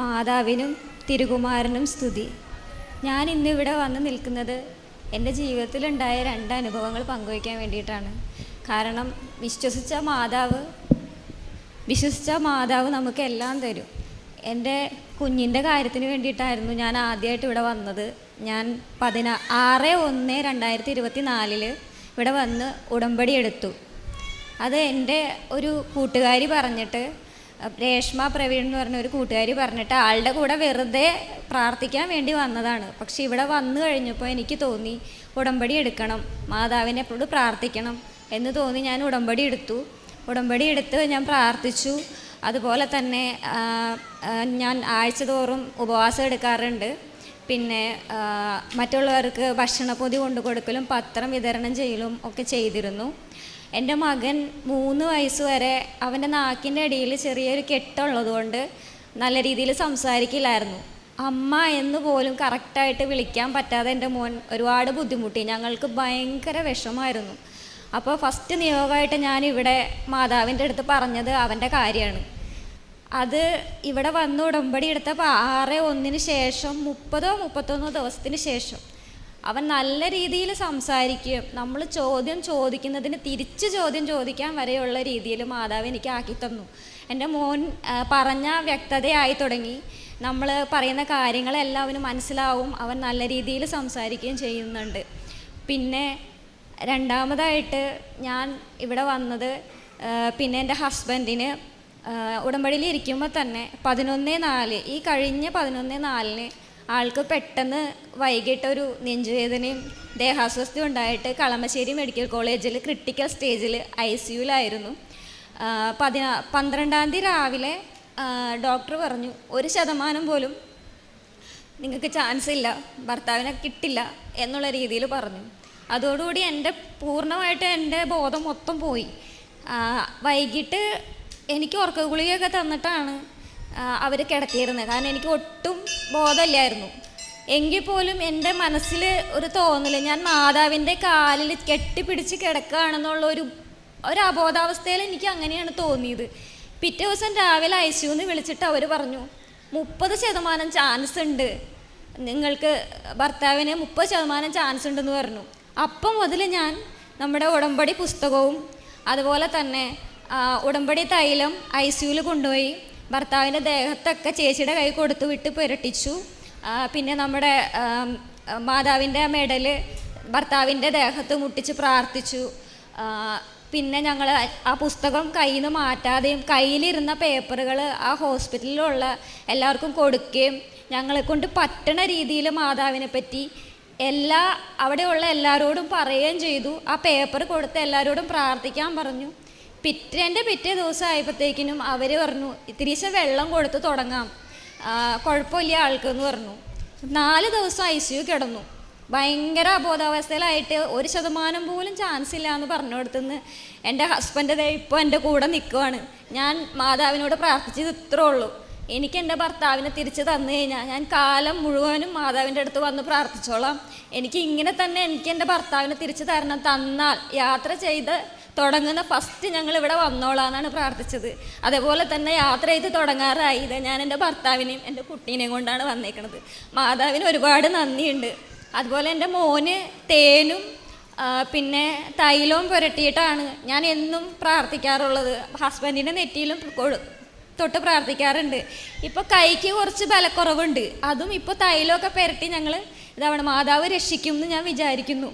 മാതാവിനും തിരുകുമാരനും സ്തുതി. ഞാൻ ഇന്നിവിടെ വന്ന് നിൽക്കുന്നത് എന്റെ ജീവിതത്തിലുണ്ടായ രണ്ട് അനുഭവങ്ങൾ പങ്കുവയ്ക്കാൻ വേണ്ടിയിട്ടാണ്. കാരണം വിശ്വസിച്ച മാതാവ് വിശ്വസിച്ച മാതാവ് നമുക്ക് എല്ലാം തരും. എന്റെ കുഞ്ഞിന്റെ കാര്യത്തിന് വേണ്ടിയിട്ടായിരുന്നു ഞാൻ ആദ്യമായിട്ട് ഇവിടെ വന്നത്. ഞാൻ പതിനാ ആറ് ഒന്ന് രണ്ടായിരത്തി ഇരുപത്തി നാലിൽ ഇവിടെ വന്ന് ഉടമ്പടി എടുത്തു. അത് എന്റെ ഒരു കൂട്ടുകാരി പറഞ്ഞിട്ട് രേഷ്മ പ്രവീൺ എന്ന് പറഞ്ഞ ഒരു കൂട്ടുകാരി പറഞ്ഞിട്ട് ആളുടെ കൂടെ വെറുതെ പ്രാർത്ഥിക്കാൻ വേണ്ടി വന്നതാണ്. പക്ഷെ ഇവിടെ വന്നു കഴിഞ്ഞപ്പോൾ എനിക്ക് തോന്നി ഉടമ്പടി എടുക്കണം മാതാവിനെ എപ്പോഴും പ്രാർത്ഥിക്കണം എന്ന് തോന്നി ഞാൻ ഉടമ്പടി എടുത്തു. ഉടമ്പടി എടുത്ത് ഞാൻ പ്രാർത്ഥിച്ചു. അതുപോലെ തന്നെ ഞാൻ ആഴ്ച ആഴ്ചതോറും ഉപവാസം എടുക്കാറുണ്ട്. പിന്നെ മറ്റുള്ളവർക്ക് ഭക്ഷണപ്പൊതി കൊണ്ടു കൊടുക്കലും പത്രം വിതരണം ചെയ്യലും ഒക്കെ ചെയ്തിരുന്നു. എന്റെ മകൻ മൂന്ന് വയസ്സ് വരെ അവന്റെ നാക്കിന്റെ അടിയിൽ ചെറിയൊരു കെട്ടുള്ളതുകൊണ്ട് നല്ല രീതിയിൽ സംസാരിക്കില്ലായിരുന്നു. അമ്മ എന്ന് പോലും കറക്റ്റായിട്ട് വിളിക്കാൻ പറ്റാതെ എന്റെ മോൻ ഒരുപാട് ബുദ്ധിമുട്ടി. ഞങ്ങൾക്ക് ഭയങ്കര വിഷമമായിരുന്നു. അപ്പോൾ ഫസ്റ്റ് നിയോഗമായിട്ട് ഞാൻ ഇവിടെ മാതാവിന്റെ അടുത്ത് പറഞ്ഞത് അവന്റെ കാര്യമാണ്. അത് ഇവിടെ വന്ന് ഉടമ്പടി എടുത്തപ്പോൾ ആറ് ഒന്നിന് ശേഷം മുപ്പതോ മുപ്പത്തൊന്നോ ദിവസത്തിന് ശേഷം അവൻ നല്ല രീതിയിൽ സംസാരിക്കുകയും നമ്മൾ ചോദ്യം ചോദിക്കുന്നതിന് തിരിച്ച് ചോദ്യം ചോദിക്കാൻ വരെയുള്ള രീതിയിൽ മാതാവ് എനിക്ക് ആക്കി തന്നു. എന്റെ മോൻ പറഞ്ഞ വ്യക്തതയായി തുടങ്ങി. നമ്മൾ പറയുന്ന കാര്യങ്ങളെല്ലാം അവന് മനസ്സിലാവും. അവൻ നല്ല രീതിയിൽ സംസാരിക്കുകയും ചെയ്യുന്നുണ്ട്. പിന്നെ രണ്ടാമതായിട്ട് ഞാൻ ഇവിടെ വന്നത് പിന്നെ എന്റെ ഹസ്ബൻഡിന് ഉടമ്പടിയിൽ ഇരിക്കുമ്പോൾ തന്നെ പതിനൊന്ന് നാല് ഈ കഴിഞ്ഞ പതിനൊന്ന് നാലിന് ആൾക്ക് പെട്ടെന്ന് വൈകിട്ട് ഒരു നെഞ്ചുവേദനയും ദേഹാസ്വസ്ഥയും ഉണ്ടായിട്ട് കളമശ്ശേരി മെഡിക്കൽ കോളേജിൽ ക്രിട്ടിക്കൽ സ്റ്റേജിൽ ഐ സിയുലായിരുന്നു പതിനാ പന്ത്രണ്ടാം തീയതി രാവിലെ ഡോക്ടർ പറഞ്ഞു ഒരു ശതമാനം പോലും നിങ്ങൾക്ക് ചാൻസ് ഇല്ല ഭർത്താവിനെ കിട്ടില്ല എന്നുള്ള രീതിയിൽ പറഞ്ഞു. അതോടുകൂടി എന്റെ പൂർണമായിട്ട് എന്റെ ബോധം മൊത്തം പോയി. വൈകിട്ട് എനിക്ക് ഉറക്ക ഗുളികയൊക്കെ തന്നിട്ടാണ് അവർ കിടത്തിയിരുന്നത് കാരണം എനിക്ക് ഒട്ടും ബോധമില്ലായിരുന്നു. എങ്കിൽ പോലും എന്റെ മനസ്സിൽ ഒരു തോന്നൽ ഞാൻ മാതാവിന്റെ കാലിൽ കെട്ടിപ്പിടിച്ച് കിടക്കുകയാണെന്നുള്ള ഒരു ഒരു അബോധാവസ്ഥയിൽ എനിക്ക് അങ്ങനെയാണ് തോന്നിയത്. പിറ്റേ ദിവസം രാവിലെ ഐ സിയുന്ന് വിളിച്ചിട്ട് അവർ പറഞ്ഞു മുപ്പത് ശതമാനം ചാൻസ് ഉണ്ട്. നിങ്ങൾക്ക് ഭർത്താവിന് മുപ്പത് ശതമാനം ചാൻസ് ഉണ്ടെന്ന് പറഞ്ഞു. അപ്പം മുതൽ ഞാൻ നമ്മുടെ ഉടമ്പടി പുസ്തകവും അതുപോലെ തന്നെ ഉടമ്പടി തൈലം ഐ സിയുയിൽ കൊണ്ടുപോയി. ഭർത്താവിന്റെ ദേഹത്തൊക്കെ ചേച്ചിയുടെ കൈ കൊടുത്തു വിട്ട് പുരട്ടിച്ചു. പിന്നെ നമ്മുടെ മാതാവിന്റെ മെഡൽ ഭർത്താവിന്റെ ദേഹത്ത് മുട്ടിച്ച് പ്രാർത്ഥിച്ചു. പിന്നെ ഞങ്ങൾ ആ പുസ്തകം കയ്യിൽ നിന്ന് മാറ്റാതെയും കയ്യിലിരുന്ന പേപ്പറുകൾ ആ ഹോസ്പിറ്റലിലുള്ള എല്ലാവർക്കും കൊടുക്കുകയും ഞങ്ങളെ കൊണ്ട് പറ്റണ രീതിയിൽ മാതാവിനെ പറ്റി എല്ലാ അവിടെയുള്ള എല്ലാവരോടും പറയുകയും ചെയ്തു. ആ പേപ്പർ കൊടുത്ത് എല്ലാവരോടും പ്രാർത്ഥിക്കാൻ പറഞ്ഞു. പിറ്റേന്റെ പിറ്റേ ദിവസം ആയപ്പോഴത്തേക്കിനും അവർ പറഞ്ഞു ഇത്തിരീശ വെള്ളം കൊടുത്ത് തുടങ്ങാം. കുഴപ്പമില്ല ആൾക്ക് എന്ന് പറഞ്ഞു. നാല് ദിവസം ഐ സി യു കിടന്നു. ഭയങ്കര അബോധാവസ്ഥയിലായിട്ട് ഒരു ശതമാനം പോലും ചാൻസ് ഇല്ല എന്ന് പറഞ്ഞു കൊടുത്തുനിന്ന് എന്റെ ഹസ്ബൻഡ് ഇപ്പോൾ എന്റെ കൂടെ നിൽക്കുവാണ് ഞാൻ മാതാവിനോട് പ്രാർത്ഥിച്ചത് ഇത്രേ ഉള്ളൂ. എനിക്ക് എന്റെ ഭർത്താവിനെ തിരിച്ച് തന്നു കഴിഞ്ഞാൽ ഞാൻ കാലം മുഴുവനും മാതാവിന്റെ അടുത്ത് വന്ന് പ്രാർത്ഥിച്ചോളാം. എനിക്ക് ഇങ്ങനെ തന്നെ എനിക്ക് എന്റെ ഭർത്താവിനെ തിരിച്ച് തരണം തന്നാൽ യാത്ര ചെയ്ത് തുടങ്ങുന്ന ഫസ്റ്റ് ഞങ്ങൾ ഇവിടെ വന്നോളാന്നാണ് പ്രാർത്ഥിച്ചത്. അതേപോലെ തന്നെ യാത്ര ചെയ്ത് തുടങ്ങാറായി. ഇത് ഞാൻ എന്റെ ഭർത്താവിനെയും എന്റെ കുട്ടീനെയും കൊണ്ടാണ് വന്നേക്കുന്നത് മാതാവിന് ഒരുപാട് നന്ദിയുണ്ട്. അതുപോലെ എന്റെ മോന് തേനും പിന്നെ തൈലവും പുരട്ടിയിട്ടാണ് ഞാൻ എന്നും പ്രാർത്ഥിക്കാറുള്ളത്. ഹസ്ബൻഡിന്റെ നെറ്റിയിലും തൊട്ട് പ്രാർത്ഥിക്കാറുണ്ട്. ഇപ്പോൾ കൈക്ക് കുറച്ച് ബലക്കുറവുണ്ട്. അതും ഇപ്പോൾ തൈലമൊക്കെ പുരട്ടി ഞങ്ങൾ ഇതാവണം. മാതാവ് രക്ഷിക്കും എന്ന് ഞാൻ വിചാരിക്കുന്നു.